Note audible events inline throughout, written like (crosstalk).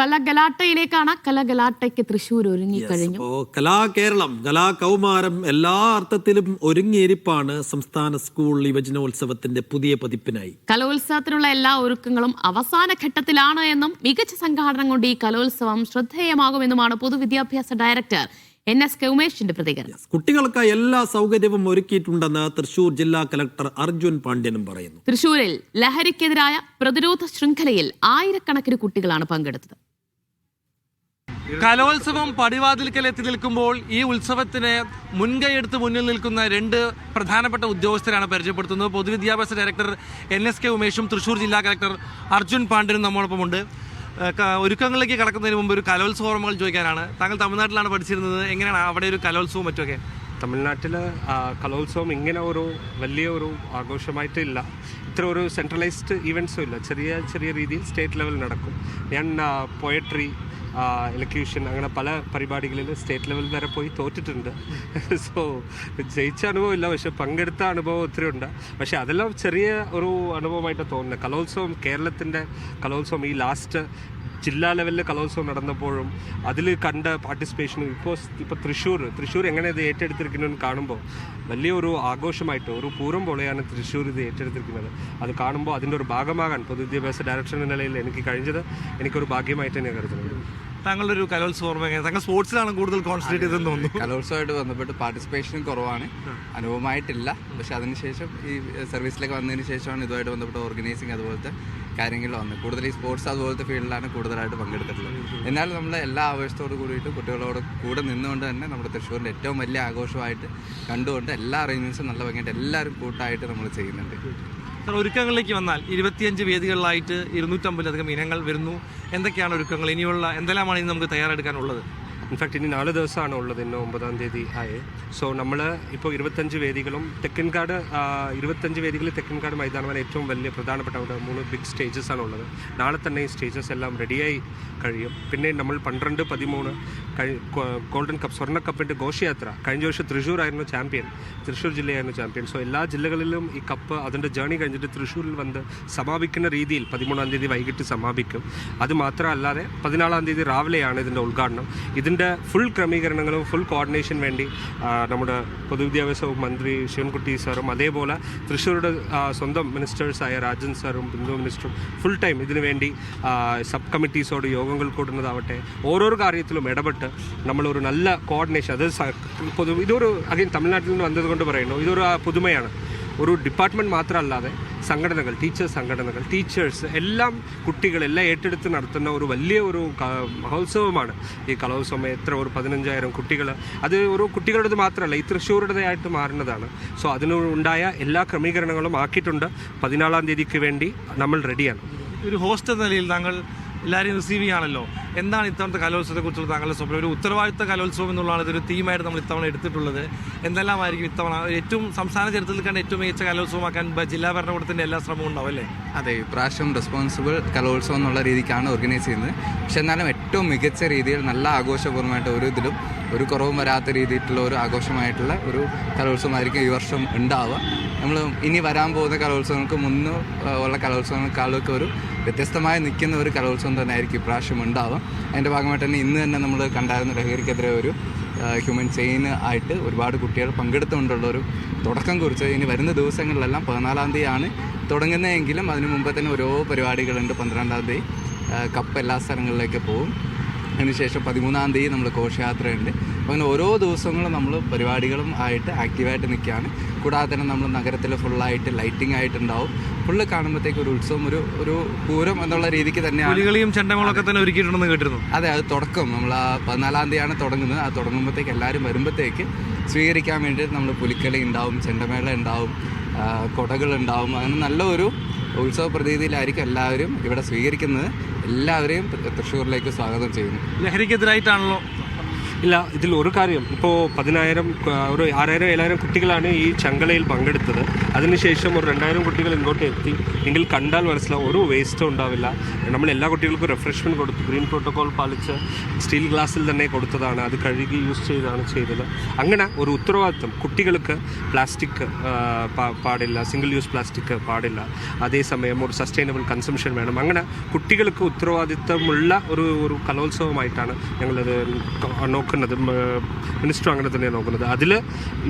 കലഗലാട്ടയിലേക്കാണ് കലഗലാട്ടയ്ക്ക് തൃശ്ശൂർ ഒരുങ്ങിക്കഴിഞ്ഞു. അപ്പോ കലാകേരളം കലാകൗമാരം എല്ലാ അർത്ഥത്തിലും ഒരുങ്ങിയിരിപ്പാണ് സംസ്ഥാന സ്കൂൾ യുവജനോത്സവത്തിന്റെ പുതിയ പതിപ്പിനായി. കലോത്സവത്തിനുള്ള എല്ലാ ഒരുക്കങ്ങളും അവസാന ഘട്ടത്തിലാണ് എന്നും മികച്ച സംഘാടനം കൊണ്ട് ഈ കലോത്സവം ശ്രദ്ധേയമാകുമെന്നുമാണ് പൊതുവിദ്യാഭ്യാസ ഡയറക്ടർ എൻ എസ് കെ ഉമേഷിന്റെ പ്രതികരണം കുട്ടികൾക്ക് എല്ലാ സൗകര്യവും ഒരുക്കിയിട്ടുണ്ടെന്ന് തൃശൂർ ജില്ലാ കലക്ടർ അർജുൻ പാണ്ഡ്യനും പറയുന്നു. തൃശൂരിൽ ലഹരിക്കെതിരായ പ്രതിരോധ ശൃംഖലയിൽ ആയിരക്കണക്കിന് കുട്ടികളാണ് പങ്കെടുത്തത്. കലോത്സവം പടിവാതിൽക്കൽ എത്തി നിൽക്കുമ്പോൾ ഈ ഉത്സവത്തിന് മുൻകൈയെടുത്ത് മുന്നിൽ നിൽക്കുന്ന രണ്ട് പ്രധാനപ്പെട്ട ഉദ്യോഗസ്ഥരാണ് പരിചയപ്പെടുത്തുന്നത്. പൊതുവിദ്യാഭ്യാസ ഡയറക്ടർ എൻ എസ് കെ ഉമേഷും തൃശ്ശൂർ ജില്ലാ കളക്ടർ അർജുൻ പാണ്ഡ്യനും നമ്മോടൊപ്പമുണ്ട്. ഒരുക്കങ്ങളിലേക്ക് കടക്കുന്നതിന് മുമ്പ് ഒരു കലോത്സവ ഓർമ്മകൾ ചോദിക്കാനാണ്. താങ്കൾ തമിഴ്നാട്ടിലാണ് പഠിച്ചിരുന്നത്. എങ്ങനെയാണ് അവിടെ ഒരു കലോത്സവം മറ്റുമൊക്കെ? തമിഴ്നാട്ടിൽ കലോത്സവം ഇങ്ങനെ ഒരു വലിയ ഒരു ആഘോഷമായിട്ടില്ല ഇത്ര ഒരു സെൻട്രലൈസ്ഡ് ഈവൻസും ഇല്ല. ചെറിയ ചെറിയ രീതിയിൽ സ്റ്റേറ്റ് ലെവൽ നടക്കും. ഞാൻ പോയട്രി എലക്യൂഷൻ അങ്ങനെ പല പരിപാടികളിൽ സ്റ്റേറ്റ് ലെവൽ വരെ പോയി തോറ്റിട്ടുണ്ട്. (laughs) സോ ജയിച്ച അനുഭവം ഇല്ല പക്ഷെ പങ്കെടുത്ത അനുഭവം ഒത്തിരി ഉണ്ട്. പക്ഷെ അതെല്ലാം ചെറിയ ഒരു അനുഭവമായിട്ട് തോന്നുന്നത്. കലോത്സവം കേരളത്തിന്റെ കലോത്സവം ഈ ലാസ്റ്റ് ജില്ലാ ലെവലിൽ കലോത്സവം നടന്നപ്പോഴും അതിൽ കണ്ട പാർട്ടിസിപ്പേഷനും ഇപ്പോൾ ഇപ്പോൾ തൃശ്ശൂർ തൃശ്ശൂർ എങ്ങനെ ഇത് ഏറ്റെടുത്തിരിക്കുന്നതെന്ന് കാണുമ്പോൾ വലിയൊരു ആഘോഷമായിട്ട് ഒരു പൂരം പോലെയാണ് തൃശ്ശൂർ ഇത് ഏറ്റെടുത്തിരിക്കുന്നത്. അത് കാണുമ്പോൾ അതിന്റെ ഒരു ഭാഗമാകാൻ പൊതുവിദ്യാഭ്യാസ ഡയറക്ടർ എന്ന നിലയിൽ എനിക്ക് കഴിഞ്ഞത് എനിക്കൊരു ഭാഗ്യമായിട്ട് തന്നെ കരുതുന്നത്. താങ്കളുടെ ഒരു കലോത്സവം ഓർമ്മ എങ്ങനെ? താങ്കൾ സ്പോർട്സിലാണ് കൂടുതൽ കോൺസെൻട്രേറ്റ് ചെയ്തെന്ന് തോന്നുന്നു. കലോത്സവമായിട്ട് ബന്ധപ്പെട്ട് പാർട്ടിസിപ്പേഷൻ കുറവാണ്. അനുഭവമായിട്ടില്ല പക്ഷെ അതിനുശേഷം ഈ സർവീസിലേക്ക് വന്നതിന് ശേഷമാണ് ഇതുമായിട്ട് ബന്ധപ്പെട്ട ഓർഗനൈസിങ് അതുപോലത്തെ കാര്യങ്ങൾ വന്നത്. കൂടുതൽ ഈ സ്പോർട്സ് അതുപോലത്തെ ഫീൽഡിലാണ് കൂടുതലായിട്ട് പങ്കെടുത്തിട്ടുള്ളത്. എന്നാലും നമ്മൾ എല്ലാ ആവേശത്തോട് കൂടിയിട്ട് കുട്ടികളോട് കൂടെ നിന്നുകൊണ്ട് തന്നെ നമ്മുടെ തൃശ്ശൂരിന്റെ ഏറ്റവും വലിയ ആഘോഷമായിട്ട് കണ്ടുകൊണ്ട് എല്ലാ അറേഞ്ച്മെന്റ്സും നല്ല ഭംഗിയായിട്ട് എല്ലാവരും കൂട്ടായിട്ട് നമ്മൾ ചെയ്യുന്നുണ്ട്. സാർ ഒരുക്കങ്ങളിലേക്ക് വന്നാൽ ഇരുപത്തിയഞ്ച് വേദികളിലായിട്ട് ഇരുന്നൂറ്റമ്പതിലധികം ഇനങ്ങൾ വരുന്നു. എന്തൊക്കെയാണ് ഒരുക്കങ്ങൾ? ഇനിയുള്ള എന്തെല്ലാമാണ് ഇനി നമുക്ക് തയ്യാറെടുക്കാനുള്ളത്? ഇൻഫാക്ട് ഇനി നാല് ദിവസമാണ് ഉള്ളത് ഇന്ന് ഒമ്പതാം തീയതി ആയി. സോ നമ്മൾ ഇപ്പോൾ ഇരുപത്തഞ്ച് വേദികളും തെക്കൻകാട് ഇരുപത്തഞ്ച് വേദികൾ തെക്കൻകാട് മൈതാനമാണ് ഏറ്റവും വലിയ പ്രധാനപ്പെട്ട അവിടെ മൂന്ന് ബിഗ് സ്റ്റേജസ് ആണ് ഉള്ളത്. നാളെ തന്നെ ഈ സ്റ്റേജസ് എല്ലാം റെഡിയായി കഴിയും. പിന്നെ നമ്മൾ പന്ത്രണ്ട് പതിമൂന്ന് ഗോൾഡൻ കപ്പ് സ്വർണ കപ്പിന്റെ ഘോഷയാത്ര. കഴിഞ്ഞ വർഷം തൃശ്ശൂർ ആയിരുന്നു ചാമ്പ്യൻ തൃശ്ശൂർ ജില്ലയായിരുന്നു ചാമ്പ്യൻ സോ എല്ലാ ജില്ലകളിലും ഈ കപ്പ് അതിന്റെ ജേണി കഴിഞ്ഞിട്ട് തൃശ്ശൂരിൽ വന്ന് സമാപിക്കുന്ന രീതിയിൽ പതിമൂന്നാം തീയതി വൈകിട്ട് സമാപിക്കും. അത് മാത്രമല്ലാതെ പതിനാലാം തീയതി രാവിലെയാണ് ഇതിന്റെ ഉദ്ഘാടനം. ഇതിന്റെ ഫുൾ ക്രമീകരണങ്ങളും ഫുൾ കോർഡിനേഷൻ വേണ്ടി നമ്മുടെ പൊതുവിദ്യാഭ്യാസ മന്ത്രി ശിവൻകുട്ടി സാറും അതേപോലെ തൃശ്ശൂരുടെ സ്വന്തം മിനിസ്റ്റേഴ്സായ രാജൻ സാറും ബിന്ദു മിനിസ്റ്ററും ഫുൾ ടൈം ഇതിനു വേണ്ടി സബ് കമ്മിറ്റീസോട് യോഗങ്ങൾ കൂടുന്നതാവട്ടെ ഓരോരോ കാര്യത്തിലും ഇടപെട്ട് നമ്മളൊരു നല്ല കോർഡിനേഷൻ അത് പൊതു ഇതൊരു അഗൈൻ തമിഴ്നാട്ടിൽ നിന്ന് വന്നതുകൊണ്ട് പറയുന്നു ഇതൊരു പുതുമയാണ്. ഒരു ഡിപ്പാർട്ട്മെന്റ് മാത്രമല്ലാതെ സംഘടനകൾ ടീച്ചേഴ്സ് സംഘടനകൾ ടീച്ചേഴ്സ് എല്ലാം കുട്ടികളെല്ലാം ഏറ്റെടുത്ത് നടത്തുന്ന ഒരു വലിയ ഒരു മഹോത്സവമാണ്. ഈ കലോത്സവം എത്ര ഒരു പതിനഞ്ചായിരം കുട്ടികൾ. അത് ഒരു കുട്ടികളുടേത് മാത്രമല്ല ഈ തൃശ്ശൂരുടേതായിട്ട് മാറുന്നതാണ്. സോ അതിനുണ്ടായ എല്ലാ ക്രമീകരണങ്ങളും ആക്കിയിട്ടുണ്ട്. പതിനാലാം തീയതിക്ക് വേണ്ടി നമ്മൾ റെഡിയാണ് ഒരു ഹോസ്റ്റ് നിലയിൽ താങ്കൾ എല്ലാവരെയും റിസീവ് ചെയ്യുകയാണല്ലോ. എന്താണ് ഇത്തവണത്തെ കലോത്സവത്തെ കുറിച്ചുള്ള താങ്കളുടെ സ്വപ്നം? ഒരു ഉത്തരവാദിത്ത കലോത്സവം എന്നുള്ളതാണ് ഇതൊരു തീമായിട്ട് നമ്മൾ ഇത്തവണ എടുത്തിട്ടുള്ളത്. എന്തെല്ലാമായിരിക്കും ഇത്തവണ? ഏറ്റവും സംസ്ഥാന ചരിത്രത്തിൽ കണ്ട ഏറ്റവും മികച്ച കലോത്സവമാക്കാൻ ജില്ലാ ഭരണകൂടത്തിന്റെ എല്ലാ ശ്രമവും ഉണ്ടാവും അല്ലേ? അതെ ഇപ്രാവശ്യം റെസ്പോൺസിബിൾ കലോത്സവം എന്നുള്ള രീതിക്കാണ് ഓർഗനൈസ് ചെയ്യുന്നത്. പക്ഷെ എന്നാലും ഏറ്റവും മികച്ച രീതിയിൽ നല്ല ആഘോഷപൂർവമായിട്ട് ഒരു ഇതിലും ഒരു കുറവും വരാത്ത രീതിയിലുള്ള ഒരു ആഘോഷമായിട്ടുള്ള ഒരു കലോത്സവമായിരിക്കും ഈ വർഷം ഉണ്ടാവുക. നമ്മൾ ഇനി വരാൻ പോകുന്ന കലോത്സവങ്ങൾക്ക് മുന്ന് ഉള്ള കലോത്സവങ്ങൾക്കാളൊക്കെ ഒരു വ്യത്യസ്തമായി നിൽക്കുന്ന ഒരു കലോത്സവം തന്നെ ആയിരിക്കും ഇപ്രാവശ്യം ഉണ്ടാവുക. അതിന്റെ ഭാഗമായിട്ട് തന്നെ ഇന്ന് തന്നെ നമ്മൾ കണ്ടായിരുന്ന ലഹരിക്കെതിരെ ഒരു ഹ്യൂമൻ ചെയിൻ ആയിട്ട് ഒരുപാട് കുട്ടികൾ പങ്കെടുത്തുകൊണ്ടുള്ള ഒരു തുടക്കം കുറിച്ച് ഇനി വരുന്ന ദിവസങ്ങളിലെല്ലാം പതിനാലാം തീയതിയാണ് തുടങ്ങുന്നതെങ്കിലും അതിനു മുമ്പ് തന്നെ ഓരോ പരിപാടികളുണ്ട്. പന്ത്രണ്ടാം തീയതി കപ്പ് എല്ലാ സ്ഥലങ്ങളിലേക്ക് പോകും. അതിനുശേഷം പതിമൂന്നാം തീയതി നമ്മൾ ഘോഷയാത്രയുണ്ട്. അപ്പോൾ അങ്ങനെ ഓരോ ദിവസങ്ങളും നമ്മൾ പരിപാടികളും ആയിട്ട് ആക്റ്റീവായിട്ട് നിൽക്കുകയാണ്. കൂടാതെ തന്നെ നമ്മൾ നഗരത്തിൽ ഫുള്ളായിട്ട് ലൈറ്റിംഗ് ആയിട്ടുണ്ടാവും. ഫുള്ള് കാണുമ്പോഴത്തേക്ക് ഒരു ഉത്സവം ഒരു ഒരു പൂരം എന്നുള്ള രീതിക്ക് തന്നെയാണ്. പുലികളിയും ചെണ്ടങ്ങളൊക്കെ തന്നെ ഒരുക്കിയിട്ടുണ്ടെന്ന് കേട്ടിരുന്നു. അതെ അത് തുടക്കം. നമ്മൾ ആ പതിനാലാം തീയതിയാണ് തുടങ്ങുന്നത്. ആ തുടങ്ങുമ്പോഴത്തേക്ക് എല്ലാവരും വരുമ്പോഴത്തേക്ക് സ്വീകരിക്കാൻ വേണ്ടിയിട്ട് നമ്മൾ പുലിക്കളി ഉണ്ടാവും ചെണ്ടമേള ഉണ്ടാവും കൊടകൾ കൊടകളുണ്ടാവും അങ്ങനെ നല്ല ഒരു ഉത്സവ പ്രതീതിയിലായിരിക്കും എല്ലാവരും ഇവിടെ സ്വീകരിക്കുന്നത്. എല്ലാവരെയും തൃശ്ശൂരിലേക്ക് സ്വാഗതം ചെയ്യുന്നു. ലഹരിക്കെതിരായിട്ടാണല്ലോ ഇല്ല ഇതിൽ ഒരു കാര്യം. ഇപ്പോൾ പതിനായിരം ഒരു ആറായിരം ഏഴായിരം കുട്ടികളാണ് ഈ ചങ്കലയിൽ പങ്കെടുത്തത്. അതിനുശേഷം ഒരു രണ്ടായിരം കുട്ടികൾ ഇങ്ങോട്ട് എത്തി. എങ്കിൽ കണ്ടാൽ മനസ്സിലാവും ഒരു വേസ്റ്റും ഉണ്ടാവില്ല. നമ്മൾ എല്ലാ കുട്ടികൾക്കും റിഫ്രഷ്മെന്റ് കൊടുത്തു. ഗ്രീൻ പ്രോട്ടോകോൾ പാലിച്ച് സ്റ്റീൽ ഗ്ലാസ്സിൽ തന്നെ കൊടുത്തതാണ്. അത് കഴുകി യൂസ് ചെയ്താണ് ചെയ്തത്. അങ്ങനെ ഒരു ഉത്തരവാദിത്വം. കുട്ടികൾക്ക് പ്ലാസ്റ്റിക് പാടില്ല. സിംഗിൾ യൂസ് പ്ലാസ്റ്റിക് പാടില്ല. അതേസമയം ഒരു സസ്റ്റൈനബിൾ കൺസംഷൻ വേണം. അങ്ങനെ കുട്ടികൾക്ക് ഉത്തരവാദിത്തമുള്ള ഒരു ഒരു കലോത്സവമായിട്ടാണ് ഞങ്ങളത് നോക്കുന്നത്. മിനിസ്റ്റർ അങ്ങനെ തന്നെയാണ് നോക്കുന്നത്. അതിൽ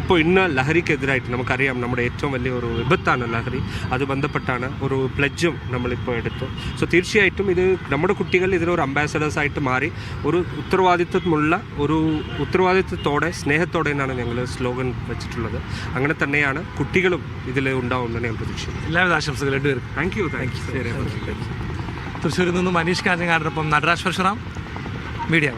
ഇപ്പോൾ ഇന്ന് ലഹരിക്കെതിരായിട്ട് നമുക്കറിയാം നമ്മുടെ ഏറ്റവും വലിയ ഒരു വിപത്താണ് ലഹരി. അത് ബന്ധപ്പെട്ടാണ് ഒരു പ്ലജും നമ്മളിപ്പോൾ എടുത്തു. സോ തീർച്ചയായിട്ടും ഇത് നമ്മുടെ കുട്ടികൾ ഇതിനൊരു അംബാസഡേഴ്സ് ആയിട്ട് മാറി ഒരു ഉത്തരവാദിത്വമുള്ള ഒരു ഉത്തരവാദിത്വത്തോടെ സ്നേഹത്തോടെ എന്നാണ് ഞങ്ങൾ സ്ലോഗൻ വെച്ചിട്ടുള്ളത്. അങ്ങനെ തന്നെയാണ് കുട്ടികളും ഇതിൽ ഉണ്ടാവുമെന്ന് ഞാൻ പ്രതീക്ഷിക്കുന്നു. എല്ലാവിധ ആശംസകൾ രണ്ടുപേരും താങ്ക് യു താങ്ക് യു തൃശ്ശൂരിൽ നിന്നും മനീഷ് കാഞ്ഞങ്ങാടിനൊപ്പം നടരാജ് പരശുറാം മീഡിയ